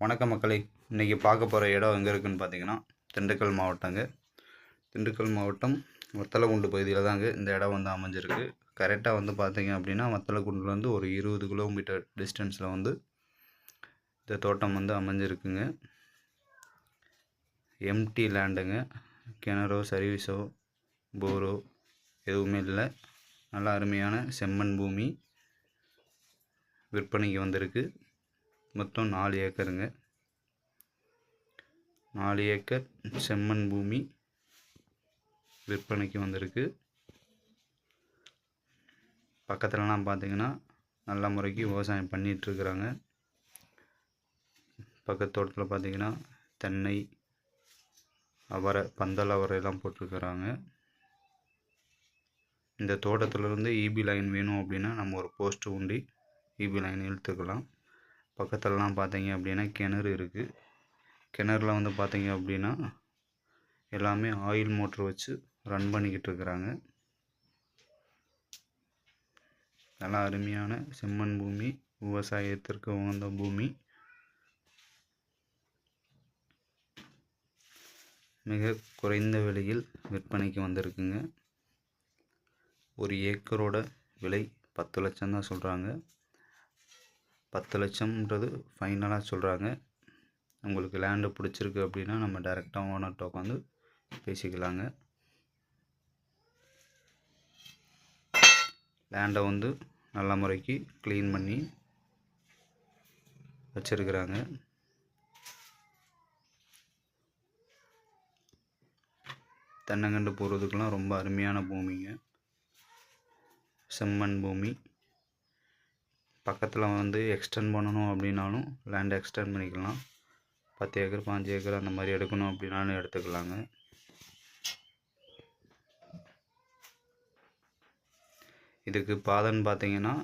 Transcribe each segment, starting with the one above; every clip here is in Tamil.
வணக்கம் மக்களை. இன்றைக்கி பார்க்க போகிற இடம் எங்கே இருக்குதுன்னு பார்த்தீங்கன்னா திண்டுக்கல் மாவட்டங்க. திண்டுக்கல் மாவட்டம் வத்தலகுண்டு பகுதியில் தாங்க இந்த இடம் வந்து அமைஞ்சிருக்கு. கரெக்டாக வந்து பார்த்தீங்க அப்படின்னா வத்தலகுண்டுலேருந்து ஒரு இருபது கிலோமீட்டர் டிஸ்டன்ஸில் வந்து இந்த தோட்டம் வந்து அமைஞ்சிருக்குங்க. எம்டி லேண்டுங்க கிணறோ சர்வீஸோ போரோ எதுவுமே இல்லை. நல்ல அருமையான செம்மண் பூமி விற்பனைக்கு வந்திருக்கு. மொத்தம் நாலு ஏக்கருங்க. நாலு ஏக்கர் செம்மண் பூமி விற்பனைக்கு வந்திருக்கு. பக்கத்துலலாம் பார்த்தீங்கன்னா நல்ல முறைக்கு விவசாயம் பண்ணிகிட்ருக்குறாங்க பக்கத்து தோட்டத்தில் பார்த்தீங்கன்னா தென்னை அவரை பந்தல் அவரையெல்லாம் போட்டிருக்கிறாங்க இந்த தோட்டத்திலேருந்து இபி லைன் வேணும் அப்படின்னா நம்ம ஒரு போஸ்ட்டு உண்டி இபி லைன் இழுத்துக்கலாம். பக்கத்துலலாம் பார்த்தீங்க அப்படின்னா கிணறு இருக்குது கிணறுல வந்து பார்த்தீங்க அப்படின்னா எல்லாமே ஆயில் மோட்ரு வச்சு ரன் பண்ணிக்கிட்டு இருக்கிறாங்க. நல்லா அருமையான செம்மண் பூமி விவசாயத்திற்கு உகந்த பூமி. மிக குறைந்த விலையில் விற்பனைக்கு வந்திருக்குங்க. ஒரு ஏக்கரோட விலை பத்து லட்சம் தான் சொல்கிறாங்க பத்து லட்சம்ன்றது ஃபைனலாக சொல்கிறாங்க உங்களுக்கு லேண்டு பிடிச்சிருக்கு அப்படின்னா நம்ம டைரெக்டாக ஓனர்கிட்ட உட்காந்து பேசிக்கலாங்க. லேண்டை வந்து நல்ல முறைக்கு க்ளீன் பண்ணி வச்சுருக்குறாங்க. தென்னங்கண்டு போகிறதுக்கெலாம் ரொம்ப அருமையான பூமிங்க. செம்மண் பூமி. பக்கத்தில் வந்து எக்ஸ்டெண்ட் பண்ணணும் அப்படின்னாலும் லேண்ட் எக்ஸ்டெண்ட் பண்ணிக்கலாம். பத்து ஏக்கர் பாஞ்சு ஏக்கர் அந்த மாதிரி எடுக்கணும் அப்படின்னாலும் எடுத்துக்கலாங்க. இதுக்கு பாதைன்னு பார்த்தீங்கன்னா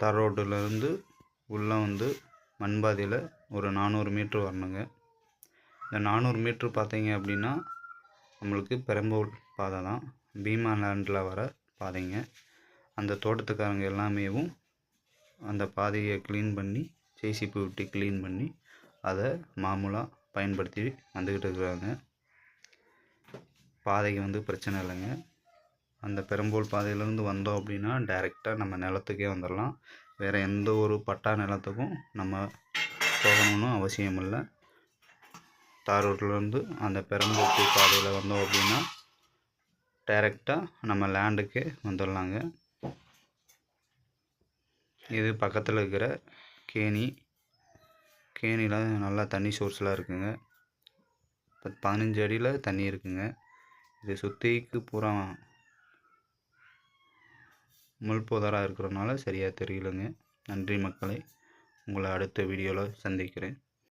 தர ரோட்டிலேருந்து உள்ளே வந்து மண்பாதையில் ஒரு நானூறு மீட்ரு வரணுங்க. இந்த நானூறு மீட்ரு பார்த்தீங்க அப்படின்னா நம்மளுக்கு பெரம்பூர் பாதை தான். பீமா லேண்டில் வர பாதைங்க. அந்த தோட்டத்துக்காரங்க எல்லாமேவும் அந்த பாதையை க்ளீன் பண்ணி ஜேசிபி விட்டு க்ளீன் பண்ணி அதை மாமூலாக பயன்படுத்தி வந்துக்கிட்டு இருக்கிறாங்க. பாதைக்கு வந்து பிரச்சனை இல்லைங்க. அந்த பெரம்பூர் பாதையிலேருந்து வந்தோம் அப்படின்னா டைரெக்டாக நம்ம நிலத்துக்கே வந்துடலாம் வேறு எந்த ஒரு பட்டா நிலத்துக்கும் நம்ம போகணும்னு அவசியம் இல்லை. தார் ரோட்லேருந்து அந்த பெரம்பூர் பாதையில் வந்தோம் அப்படின்னா டைரெக்டாக நம்ம லேண்டுக்கே வந்துடலாங்க இது பக்கத்தில் இருக்கிற கேணி. கேணியில் நல்லா தண்ணி சோர்ஸ்லாம் இருக்குங்க. பதினஞ்சு அடியில் தண்ணி இருக்குங்க. இது சுற்றிக்கு பூரா முள்போதராக இருக்கிறனால சரியாக தெரியலங்க. நன்றி மக்களை. உங்களை அடுத்த வீடியோவில் சந்திக்கிறேன்.